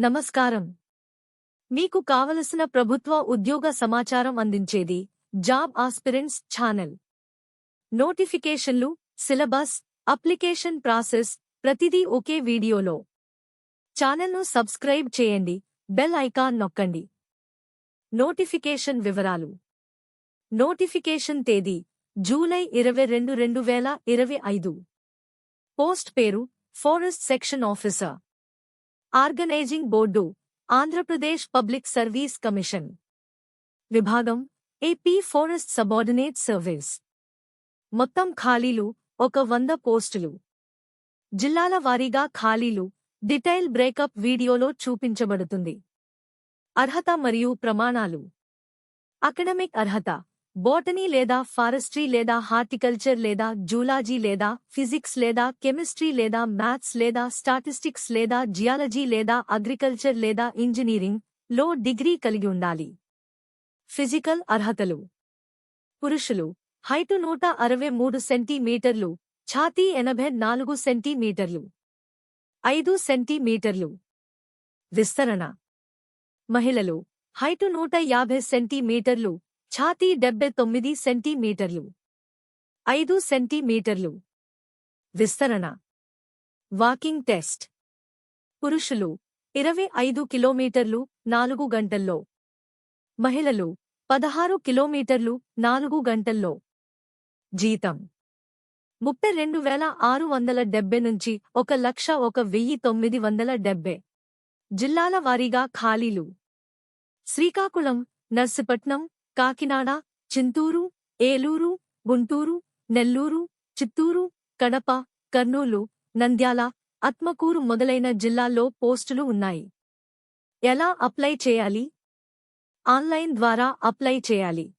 నమస్కారం. మీకు కావలసిన ప్రభుత్వ ఉద్యోగ సమాచారం అందించేది జాబ్ ఆస్పిరెంట్స్ ఛానల్. నోటిఫికేషన్లు సిలబస్ అప్లికేషన్ ప్రాసెస్ ప్రతిదీ ఒకే వీడియోలో. ఛానల్ను సబ్స్క్రైబ్ చేయండి బెల్ ఐకాన్ నొక్కండి. నోటిఫికేషన్ వివరాలు. నోటిఫికేషన్ తేదీ జూలై ఇరవై రెండు రెండు వేల ఇరవై ఐదు. పోస్ట్ పేరు forest section officer. Organising board Andhra Pradesh public service commission. విభాగం ఏపీ ఫారెస్ట్ సబార్డినేట్ సర్వీస్. మొత్తం ఖాళీలు ఒక వంద పోస్టులు. జిల్లాల వారీగా ఖాళీలు డిటైల్ బ్రేకప్ వీడియోలో చూపించబడుతుంది. అర్హత మరియు ప్రమాణాలు. అకడమిక్ అర్హత బోటనీ లేదా ఫారెస్ట్రీ లేదా హార్టికల్చర్ లేదా జూలాజీ లేదా ఫిజిక్స్ లేదా కెమిస్ట్రీ లేదా మ్యాథ్స్ లేదా స్టాటిస్టిక్స్ లేదా జియాలజీ లేదా అగ్రికల్చర్ లేదా ఇంజనీరింగ్లో డిగ్రీ కలిగి ఉండాలి. ఫిజికల్ అర్హతలు. పురుషులు హైటు నూట అరవై మూడు సెంటీమీటర్లు ఛాతీ ఎనభై నాలుగు సెంటీమీటర్లు. ఐదు సెంటీమీటర్లు. విస్తరణ. మహిళలు హైటు నూట యాభై సెంటీమీటర్లు ఛాతీ డెబ్బై తొమ్మిది సెంటీమీటర్లు. ఐదు సెంటీమీటర్లు. విస్తరణ. Walking test. పురుషులు ఇరవై ఐదు కిలోమీటర్లు నాలుగు గంటల్లో. మహిళలు పదహారు కిలోమీటర్లు నాలుగు గంటల్లో. జీతం. ముప్పై రెండు వేల ఆరు వందల డెబ్బై నుంచి ఒక లక్ష ఒక వెయ్యి తొమ్మిది వందల డెబ్బై. జిల్లాల వారీగా ఖాళీలు. శ్రీకాకుళం నర్సిపట్నం కాకినాడ చింతూరు ఏలూరు గుంటూరు నెల్లూరు చిత్తూరు కడప కర్నూలు నంద్యాల ఆత్మకూరు మొదలైన జిల్లాల్లో పోస్టులు ఉన్నాయి. ఎలా అప్లై చేయాలి? ఆన్లైన్ ద్వారా అప్లై చేయాలి.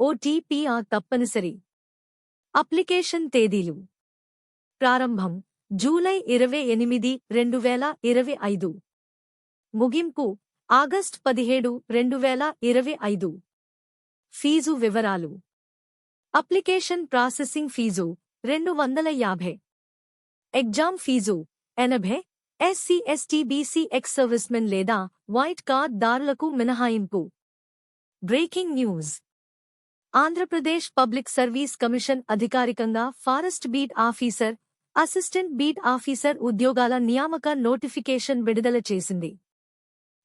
ఓటీపీఆర్ తప్పనిసరి. అప్లికేషన్ తేదీలు. ప్రారంభం జూలై ఇరవై ఎనిమిది రెండు వేల ఇరవై ఐదు. ముగింపు ఆగస్ట్ పదిహేడు రెండు వేల ఇరవై ఐదు. ఫీజు వివరాలు. అప్లికేషన్ ప్రాసెసింగ్ ఫీజు రెండు వందల యాభై. ఎగ్జామ్ ఫీజు ఎనభై. SC ST BC ex servicemen లేదా వైట్ కార్డ్ దారులకు మినహాయింపు. Breaking news. Andhra Pradesh public service commission అధికారికంగా forest beat officer assistant beat officer ఉద్యోగాల నియామక నోటిఫికేషన్ విడుదల చేసింది.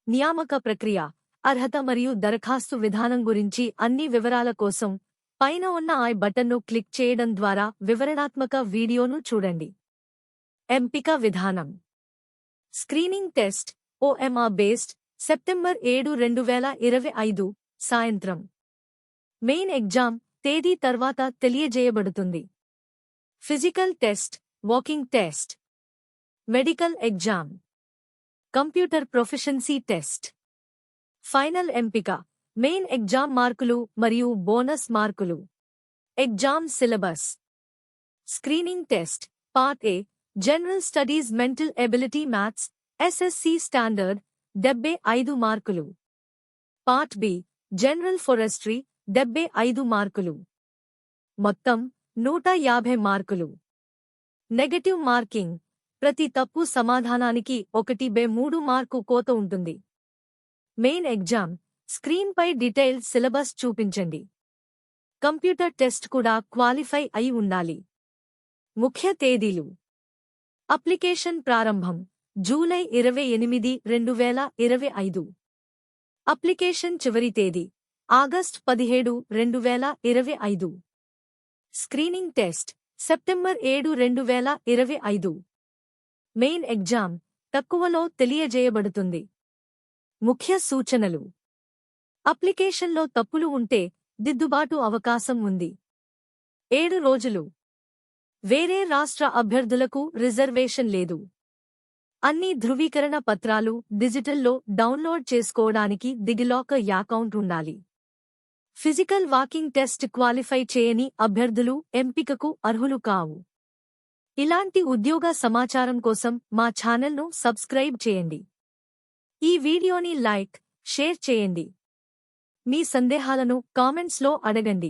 నియామక ప్రక్రియ. అర్హత మరియు దరఖాస్తు విధానం గురించి అన్ని వివరాల కోసం పైన ఉన్న ఐ బటన్ను క్లిక్ చేయడం ద్వారా వివరణాత్మక వీడియోను చూడండి. ఎంపిక విధానం. Screening test OMR based September ఏడు రెండు వేల ఇరవై ఐదు సాయంత్రం. మెయిన్ ఎగ్జామ్ తేదీ తర్వాత తెలియజేయబడుతుంది. Physical test walking test. Medical exam. Computer proficiency test. Final ఎంపిక. మెయిన్ ఎగ్జామ్ మార్కులు మరియు బోనస్ మార్కులు. Exam syllabus. Screening test. Part A general studies mental ability maths. SSC standard. డెబ్బై ఐదు మార్కులు. Part B general forestry. డెబ్బై ఐదు మార్కులు. మొత్తం నూట యాభై మార్కులు. Negative marking. ప్రతి తప్పు సమాధానానికి ఒకటి బే మూడు మార్కు కోత ఉంటుంది. మెయిన్ ఎగ్జామ్ స్క్రీన్పై డీటెయిల్ సిలబస్ చూపించండి. కంప్యూటర్ టెస్ట్ కూడా క్వాలిఫై అయి ఉండాలి. ముఖ్య తేదీలు. అప్లికేషన్ ప్రారంభం జూలై ఇరవై ఎనిమిది రెండు వేల ఇరవై ఐదు. అప్లికేషన్ చివరి తేదీ ఆగస్ట్ పదిహేడు రెండు వేల ఇరవై ఐదు. స్క్రీనింగ్ టెస్ట్ సెప్టెంబర్ ఏడు రెండు వేల ఇరవై ఐదు. మెయిన్ ఎగ్జామ్ తక్కువలో తెలియజేయబడుతుంది. ముఖ్య సూచనలు. అప్లికేషన్లో తప్పులు ఉంటే దిద్దుబాటు అవకాశం ఉంది. ఏడు రోజులు. వేరే రాష్ట్ర అభ్యర్థులకు రిజర్వేషన్ లేదు. అన్ని ధృవీకరణ పత్రాలు డిజిటల్లో డౌన్లోడ్ చేసుకోవడానికి దిగిలాక యాకౌంట్ ఉండాలి. ఫిజికల్ వాకింగ్ టెస్ట్ క్వాలిఫై చేయని అభ్యర్థులు ఎంపికకు అర్హులు కావు. ఇలాంటి ఉద్యోగ సమాచారం కోసం మా ఛానల్ను సబ్స్క్రైబ్ చేయండి. ఈ వీడియోని లైక్ షేర్ చేయండి. మీ సందేహాలను కామెంట్స్లో అడగండి.